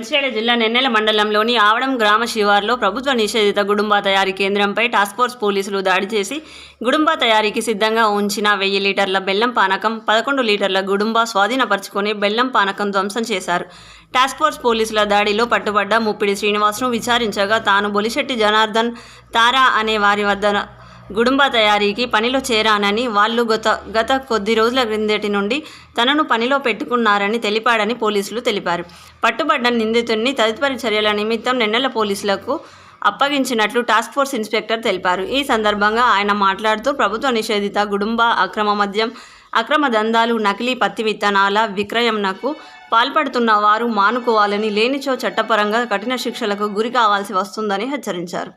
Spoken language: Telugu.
మంచిర్యాల జిల్లా నెన్నెల మండలంలోని ఆవడం గ్రామ శివార్లో ప్రభుత్వ నిషేధిత గుడుంబా తయారీ కేంద్రంపై టాస్క్ ఫోర్స్ పోలీసులు దాడి చేసి గుడుంబా తయారీకి సిద్ధంగా ఉంచిన వెయ్యి లీటర్ల బెల్లం పానకం పదకొండు లీటర్ల గుడుంబా స్వాధీనపరుచుకొని బెల్లం పానకం ధ్వంసం చేశారు. టాస్క్ ఫోర్స్ పోలీసుల దాడిలో పట్టుబడ్డ ముప్పిడి శ్రీనివాస్ను విచారించగా తాను బొలిశెట్టి జనార్దన్ తారా అనే వారి వద్ద గుడుంబ తయారీకి పనిలో చేరానని వాళ్ళు గత గత కొద్ది రోజుల క్రిందటి నుండి తనను పనిలో పెట్టుకున్నారని తెలిపాడని పోలీసులు తెలిపారు. పట్టుబడ్డ నిందితుడిని తదుపరి చర్యల నిమిత్తం నిన్నెల పోలీసులకు అప్పగించినట్లు టాస్క్ ఫోర్స్ ఇన్స్పెక్టర్ తెలిపారు. ఈ సందర్భంగా ఆయన మాట్లాడుతూ ప్రభుత్వ నిషేధిత గుడుంబ అక్రమ మద్యం అక్రమ దందాలు నకిలీ పత్తి విత్తనాల విక్రయంనకు పాల్పడుతున్న వారు మానుకోవాలని లేనిచో చట్టపరంగా కఠిన శిక్షలకు గురి కావాల్సి వస్తుందని హెచ్చరించారు.